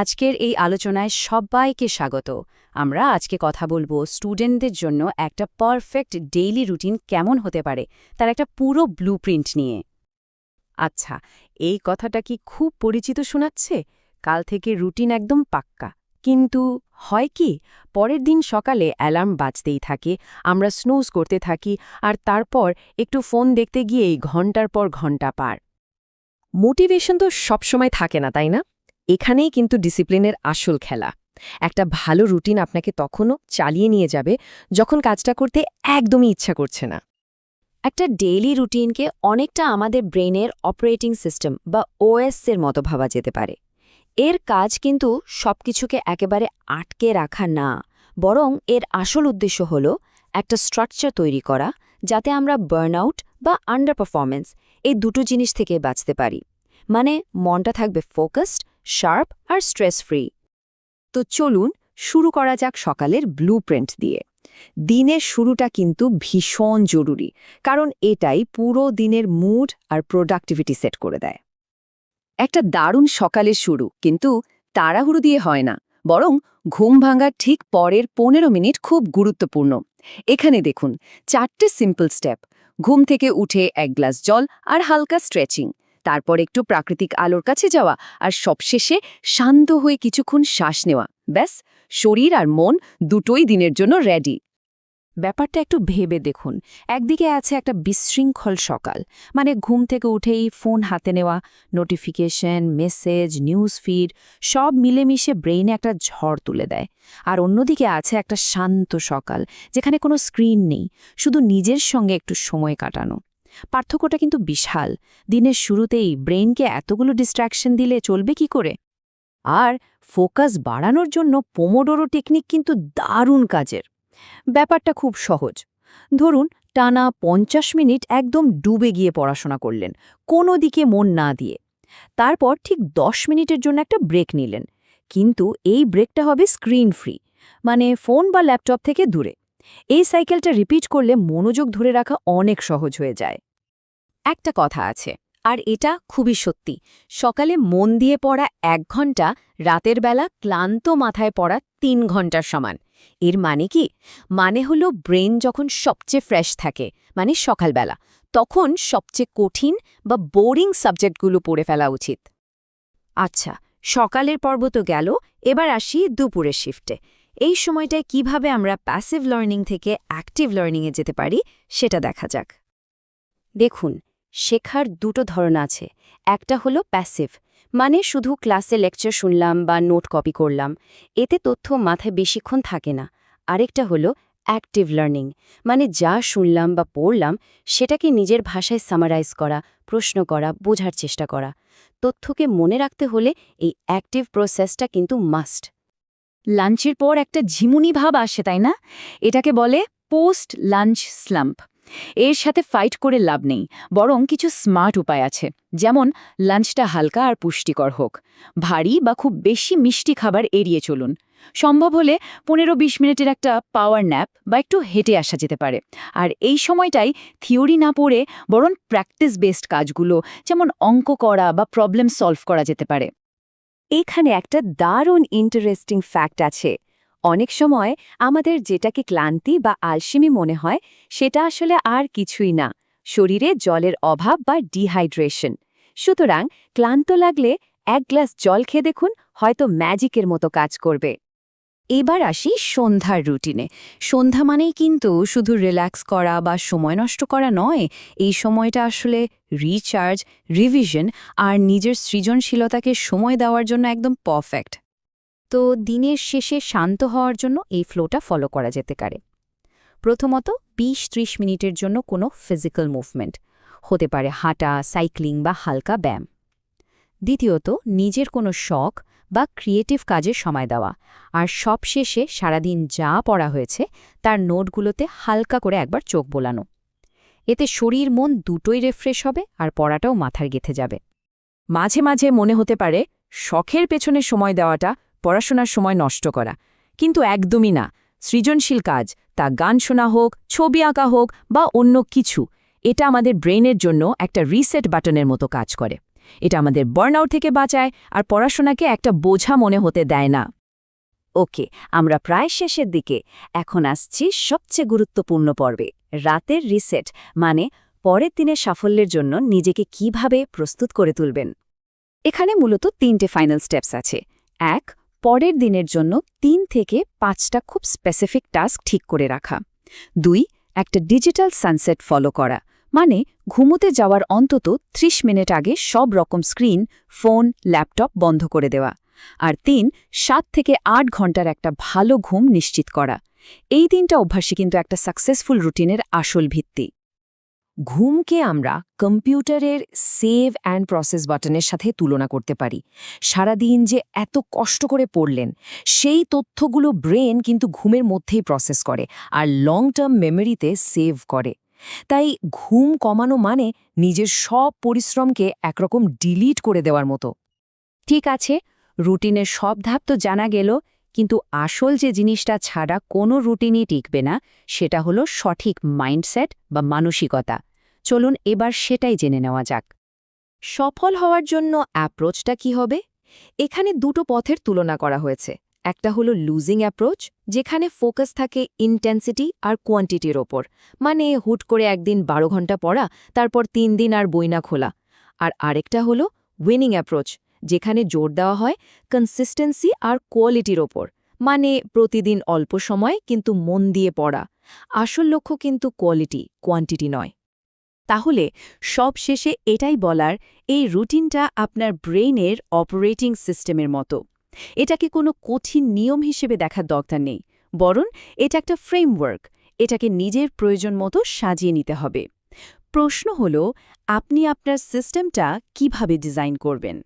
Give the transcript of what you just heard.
আজকের এই আলোচনায় সবাইকে স্বাগত। আমরা আজকে কথা বলব স্টুডেন্টদের জন্য একটা পারফেক্ট ডেইলি রুটিন কেমন হতে পারে, তার একটা পুরো ব্লুপ্রিন্ট নিয়ে। আচ্ছা এই কথাটা কি খুব পরিচিত শোনাচ্ছে? কাল থেকে রুটিন একদম পাক্কা। কিন্তু হয় কি, পরের দিন সকালে অ্যালার্ম বাজতেই থাকে, আমরা স্নুজ করতে থাকি, আর তারপর একটু ফোন দেখতে গিয়েই ঘণ্টার পর ঘণ্টা পার। মোটিভেশন তো সবসময় থাকে না, তাই না? এখানেই কিন্তু ডিসিপ্লিনের আসল খেলা। একটা ভালো রুটিন আপনাকে তখনও চালিয়ে নিয়ে যাবে যখন কাজটা করতে একদমই ইচ্ছা করছে না। একটা ডেইলি রুটিনকে অনেকটা আমাদের ব্রেনের অপারেটিং সিস্টেম বা ওএসের মতো ভাবা যেতে পারে। এর কাজ কিন্তু সবকিছুকে একেবারে আটকে রাখা না, বরং এর আসল উদ্দেশ্য হল একটা স্ট্রাকচার তৈরি করা যাতে আমরা বার্নআউট বা আন্ডার পারফরমেন্স এই দুটো জিনিস থেকে বাঁচতে পারি। মানে মনটা থাকবে ফোকাসড শার্প আর স্ট্রেস ফ্রি তো চলুন শুরু করা যাক সকালের ব্লুপ্রিন্ট দিয়ে। দিনের শুরুটা কিন্তু ভীষণ জরুরি, কারণ এটাই পুরো দিনের মুড আর প্রোডাক্টিভিটি সেট করে দেয়। একটা দারুণ সকালের শুরু, কিন্তু তাড়াহুড়ো দিয়ে হয় না, বরং ঘুম ভাঙার ঠিক পরের পনেরো মিনিট খুব গুরুত্বপূর্ণ। এখানে দেখুন, চারটে সিম্পল স্টেপ ঘুম থেকে উঠে এক গ্লাস জল আর হালকা স্ট্রেচিং তারপর একটু প্রাকৃতিক আলোর কাছে যাওয়া আর সবশেষে শান্ত হয়ে কিছুক্ষণ শ্বাস নেওয়া। ব্যাস, শরীর আর মন দুটোই দিনের জন্য রেডি ব্যাপারটা একটু ভেবে দেখুন। একদিকে আছে একটা বিশৃঙ্খল সকাল। মানে ঘুম থেকে উঠেই ফোন হাতে নেওয়া নোটিফিকেশন মেসেজ নিউজ ফিড সব মিলেমিশে ব্রেইনে একটা ঝড় তুলে দেয়। আর অন্যদিকে আছে একটা শান্ত সকাল, যেখানে কোনো স্ক্রিন নেই। শুধু নিজের সঙ্গে একটু সময় কাটানো। পার্থক্যটা কিন্তু বিশাল। দিনের শুরুতেই ব্রেইনকে এতগুলো ডিস্ট্র্যাকশন দিলে চলবে কি করে? আর ফোকাস বাড়ানোর জন্য পোমোডোরো টেকনিক কিন্তু দারুণ কাজের। ব্যাপারটা খুব সহজ। ধরুন, টানা পঞ্চাশ মিনিট একদম ডুবে গিয়ে পড়াশোনা করলেন, কোনো দিকে মন না দিয়ে। তারপর ঠিক দশ মিনিটের জন্য একটা ব্রেক নিলেন। কিন্তু এই ব্রেকটা হবে স্ক্রিন ফ্রি মানে ফোন বা ল্যাপটপ থেকে দূরে। এই সাইকেলটা রিপিট করলে মনোযোগ ধরে রাখা অনেক সহজ হয়ে যায়। একটা কথা আছে, আর এটা খুবই সত্যি। সকালে মন দিয়ে পড়া এক ঘণ্টা, রাতের বেলা ক্লান্ত মাথায় পড়া তিন ঘণ্টার সমান। এর মানে কি? মানে হলো ব্রেন যখন সবচেয়ে ফ্রেশ থাকে মানে সকালবেলা, তখন সবচেয়ে কঠিন বা বোরিং সাবজেক্টগুলো পড়ে ফেলা উচিত। আচ্ছা সকালের পর্ব তো গেল, এবার আসি দুপুরের শিফটে। এই সময়টায় কীভাবে আমরা প্যাসিভ লার্নিং থেকে অ্যাক্টিভ লার্নিংয়ে যেতে পারি, সেটা দেখা যাক। দেখুন শেখার দুটো ধরন আছে। একটা হলো প্যাসিভ মানে শুধু ক্লাসে লেকচার শুনলাম বা নোট কপি করলাম, এতে তথ্য মাথায় বেশিক্ষণ থাকে না। আরেকটা হলো অ্যাক্টিভ লার্নিং মানে যা শুনলাম বা পড়লাম, সেটাকে নিজের ভাষায় সামারাইজ করা, প্রশ্ন করা, বোঝার চেষ্টা করা। তথ্যকে মনে রাখতে হলে এই অ্যাক্টিভ প্রসেসটা কিন্তু মাস্ট লাঞ্চের পর একটা ঝিমুনি ভাব আসে, তাই না? এটাকে বলে পোস্ট লাঞ্চ স্লাম্প এর সাথে ফাইট করে লাভ নেই, বরং কিছু স্মার্ট উপায় আছে, যেমন লাঞ্চটা হালকা আর পুষ্টিকর হোক। ভারী বা খুব বেশি মিষ্টি খাবার এড়িয়ে চলুন। সম্ভব হলে পনেরো বিশ মিনিটের একটা পাওয়ার ন্যাপ বা একটু হেঁটে আসা যেতে পারে। আর এই সময়টাই থিওরি না পড়ে বরং প্র্যাকটিস বেসড কাজগুলো, যেমন অঙ্ক করা বা প্রবলেম সলভ করা যেতে পারে। এখানে একটা দারুণ ইন্টারেস্টিং ফ্যাক্ট আছে। অনেক সময় আমাদের যেটাকে ক্লান্তি বা আলসেমি মনে হয়, সেটা আসলে আর কিছুই না। শরীরে জলের অভাব বা ডিহাইড্রেশন। সুতরাং ক্লান্ত লাগলে এক গ্লাস জল খেয়ে দেখুন, হয়তো ম্যাজিকের মতো কাজ করবে। এবার আসি সন্ধ্যার রুটিনে। সন্ধ্যা মানেই কিন্তু শুধু রিল্যাক্স করা বা সময় নষ্ট করা নয়, এই সময়টা আসলে রিচার্জ, রিভিশন আর নিজের সৃজনশীলতাকে সময় দেওয়ার জন্য একদম পারফেক্ট। তো দিনের শেষে শান্ত হওয়ার জন্য এই ফ্লোটা ফলো করা যেতে পারে। প্রথমত বিশ ত্রিশ মিনিটের জন্য কোনো ফিজিক্যাল মুভমেন্ট, হতে পারে হাঁটা, সাইক্লিং বা হালকা ব্যায়াম। দ্বিতীয়ত, নিজের কোনো শখ বা ক্রিয়েটিভ কাজে সময় দেওয়া, আর সবশেষে সারাদিন যা পড়া হয়েছে তার নোটগুলোতে হালকা করে একবার চোখ বোলানো। এতে শরীর, মন দুটোই রিফ্রেশ হবে আর পড়াটাও মাথার গেথে যাবে। মাঝে মাঝে মনে হতে পারে, শখের পেছনে সময় দেওয়াটা পড়াশোনার সময় নষ্ট করা। কিন্তু একদমই না। সৃজনশীল কাজ, তা গান শোনা হোক, ছবি আঁকা হোক বা অন্য কিছু, এটা আমাদের ব্রেনের জন্য একটা রিসেট বাটনের মতো কাজ করে। এটা আমাদের বার্নআউট থেকে বাঁচায় আর পড়াশোনাকে একটা বোঝা মনে হতে দেয় না। ওকে, আমরা প্রায় শেষের দিকে। এখন আসছি সবচেয়ে গুরুত্বপূর্ণ পর্বে, রাতের রিসেট মানে পরের দিনের সাফল্যের জন্য নিজেকে কীভাবে প্রস্তুত করে তুলবেন। এখানে মূলত তিনটে ফাইনাল স্টেপস আছে। এক পরের দিনের জন্য তিন থেকে পাঁচটা খুব স্পেসিফিক টাস্ক ঠিক করে রাখা। দুই, একটা ডিজিটাল সানসেট ফলো করা মানে ঘুমোতে যাওয়ার অন্তত ৩০ মিনিট আগে সব রকম স্ক্রিন ফোন ল্যাপটপ বন্ধ করে দেওয়া। আর তিন, সাত থেকে আট ঘণ্টার একটা ভালো ঘুম নিশ্চিত করা। এই তিনটা অভ্যাসই কিন্তু একটা সাকসেসফুল রুটিনের আসল ভিত্তি। ঘুমকে আমরা কম্পিউটারের সেভ অ্যান্ড প্রসেস বাটনের সাথে তুলনা করতে পারি। সারাদিন যে এত কষ্ট করে পড়লেন, সেই তথ্যগুলো ব্রেন কিন্তু ঘুমের মধ্যেই প্রসেস করে আর লং টার্ম মেমোরিতে সেভ করে। তাই ঘুম কমানো মানে নিজের সব পরিশ্রমকে একরকম ডিলিট করে দেওয়ার মতো। ঠিক আছে, রুটিনের সব ধাপ তো জানা গেল কিন্তু আসল যে জিনিসটা ছাড়া কোনো রুটিনই টিকবে না, সেটা হলো সঠিক মাইন্ডসেট বা মানসিকতা। চলুন এবার সেটাই জেনে নেওয়া যাক। সফল হওয়ার জন্য অ্যাপ্রোচটা কি হবে? এখানে দুটো পথের তুলনা করা হয়েছে। একটা হলো লুজিং অ্যাপ্রোচ, যেখানে ফোকাস থাকে ইন্টেন্সিটি আর কোয়ান্টিটির ওপর। মানে হুট করে একদিন বারো ঘণ্টা পড়া, তারপর তিন দিন আর বই না খোলা। আর আরেকটা হলো উইনিং অ্যাপ্রোচ যেখানে জোর দেওয়া হয় কনসিস্টেন্সি আর কোয়ালিটির ওপর। মানে প্রতিদিন অল্প সময় কিন্তু মন দিয়ে পড়া। আসল লক্ষ্য কিন্তু কোয়ালিটি কোয়ান্টিটি নয়। তাহলে সব শেষে এটাই বলার, এই রুটিনটা আপনার ব্রেইনের অপারেটিং সিস্টেমের মতো। এটাকে কোনো কঠিন নিয়ম হিসেবে দেখার দরকার নেই। বরং এটা একটা ফ্রেমওয়ার্ক এটাকে নিজের প্রয়োজন মতো সাজিয়ে নিতে হবে। প্রশ্ন হল, আপনি আপনার সিস্টেমটা কীভাবে ডিজাইন করবেন?